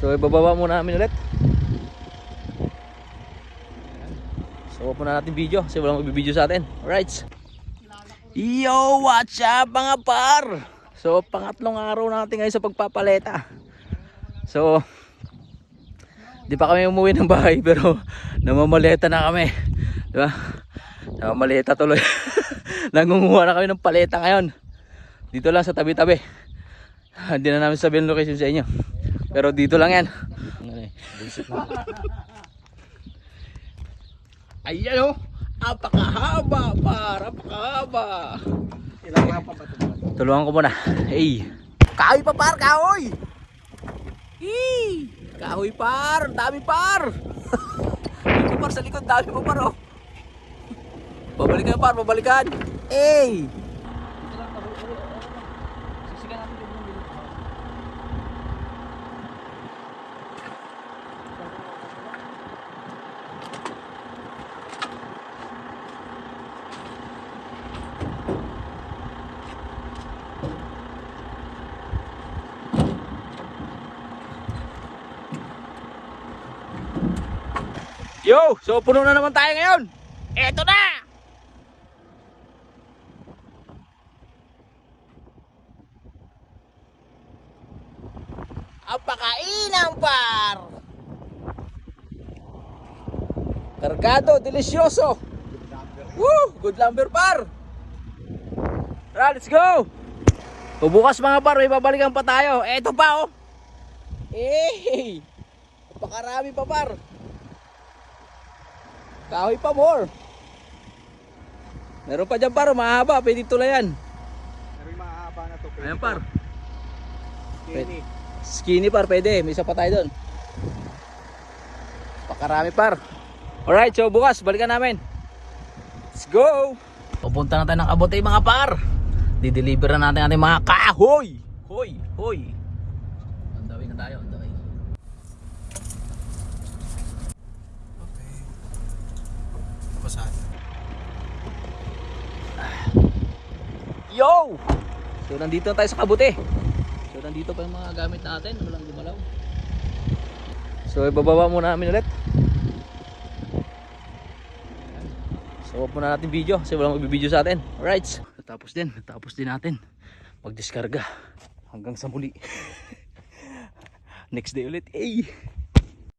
So ibababa muna namin ulit. So wag muna natin video kasi walang magbibideo sa atin. Alright. Yo, what's up mga par? So pangatlong araw natin ngayon sa pagpapaleta. So di pa kami umuwi ng bahay pero namamaleta na kami. Di ba? Namamaleta tuloy. Nangunguha na kami ng paleta ngayon. Dito lang sa tabi-tabi. Hindi na namin sabihin location sa inyo. Pero dito lang yan. Ayan o. Apakahaba par. Apakahaba. Ilang pa ba ito? Tulungan ko muna. Hey. Kahoy pa par. Kahoy. Hey. Kahoy par. Dami par. Dito par sa likod. Dami pa par oh. Babalikan par. Babalikan. Hey. Yo, so puno na naman tayo ngayon. Eto na. Apakainang par. Cargado, delicioso. Woo, good lumber par. Tara, let's go. Bubukas mga par, may babalikan pa tayo. Eto pa oh. Eh, napakarami pa par. Kahoy pa more. Meron pa dyan par, mahaba, pwede tulayan. Pero yung mahaba na to. pwede Ayan par. Skinny. Skinny par, pwede. May isa pa tayo doon. Pakarami par. Alright, so bukas, balikan namin. Let's go! Pupunta na tayo ng kabote mga par. Dideliver na natin ating mga kahoy. Hoy, hoy. Andawin na tayo, Yo! So nandito na tayo sa kabote. So nandito pa yung mga gamit natin, walang gumalaw. So ibababa muna namin ulit. So wag muna natin video kasi walang magbibideo sa atin. Alright. Natapos din, natapos din natin magdiskarga hanggang sa muli. Next day ulit. Eh.